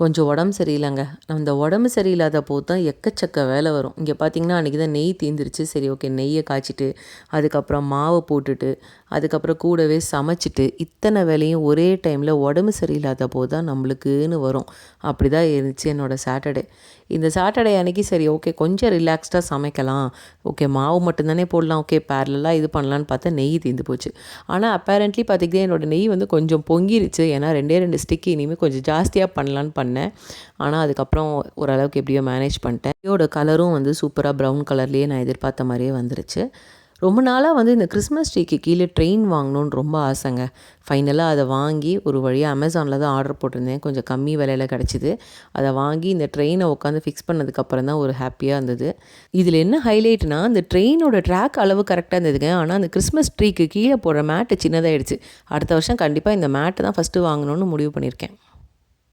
கொஞ்சம் உடம்பு சரியில்லைங்க. அந்த உடம்பு சரியில்லாத போது தான் எக்கச்சக்க வேலை வரும். இங்கே பார்த்தீங்கன்னா அன்றைக்கி தான் நெய் தீந்துருச்சு. சரி ஓகே நெய்யை காய்ச்சிட்டு அதுக்கப்புறம் மாவை போட்டுட்டு அதுக்கப்புறம் கூடவே சமைச்சிட்டு இத்தனை வேலையும் ஒரே டைமில் உடம்பு சரியில்லாத போது தான் நம்மளுக்குன்னு வரும். அப்படி தான் இருந்துச்சு என்னோடய சாட்டர்டே இந்த சாட்டர்டே அன்றைக்கி சரி ஓகே கொஞ்சம் ரிலாக்ஸ்டாக சமைக்கலாம். ஓகே மாவு மட்டும்தானே போடலாம். ஓகே பேரலாக இது பண்ணலான்னு பார்த்தா நெய் தீர்ந்து போச்சு. ஆனால் அப்பேரண்ட்லி பார்த்திங்கன்னா என்னோடய நெய் வந்து கொஞ்சம் பொங்கிருச்சு. ஏன்னா ரெண்டே ரெண்டு ஸ்டிக்கு இனிமேல் கொஞ்சம் ஜாஸ்தியாக பண்ணலான்னு பண்ணேன். ஆனால் அதுக்கப்புறம் ஓரளவுக்கு எப்படியோ மேனேஜ் பண்ணிட்டேன். இதோட கலரும் வந்து சூப்பராக ப்ரௌன் கலர்லேயே நான் எதிர்பார்த்த மாதிரியே வந்துருச்சு. ரொம்ப நாளாக வந்து இந்த கிறிஸ்மஸ் ட்ரீக்கு கீழே ட்ரெயின் வாங்கணுன்னு ரொம்ப ஆசைங்க. ஃபைனலாக அதை வாங்கி ஒரு வழியாக அமேசானில் தான் ஆர்டர் போட்டிருந்தேன். கொஞ்சம் கம்மி விலையில் கிடச்சிது. அதை வாங்கி இந்த ட்ரெயினை உட்காந்து ஃபிக்ஸ் பண்ணதுக்கப்புறம் தான் ஒரு ஹாப்பியாக இருந்தது. இதில் என்ன ஹைலைட்னா அந்த ட்ரெயினோட ட்ராக் அளவு கரெக்டாக இருந்ததுங்க. ஆனால் அந்த கிறிஸ்மஸ் ட்ரீக்கு கீழே போடுற மேட்டு சின்னதாகிடுச்சு அடுத்த வருஷம் கண்டிப்பாக இந்த மேட்டை தான் ஃபஸ்ட்டு வாங்கணும்னு முடிவு பண்ணியிருக்கேன்.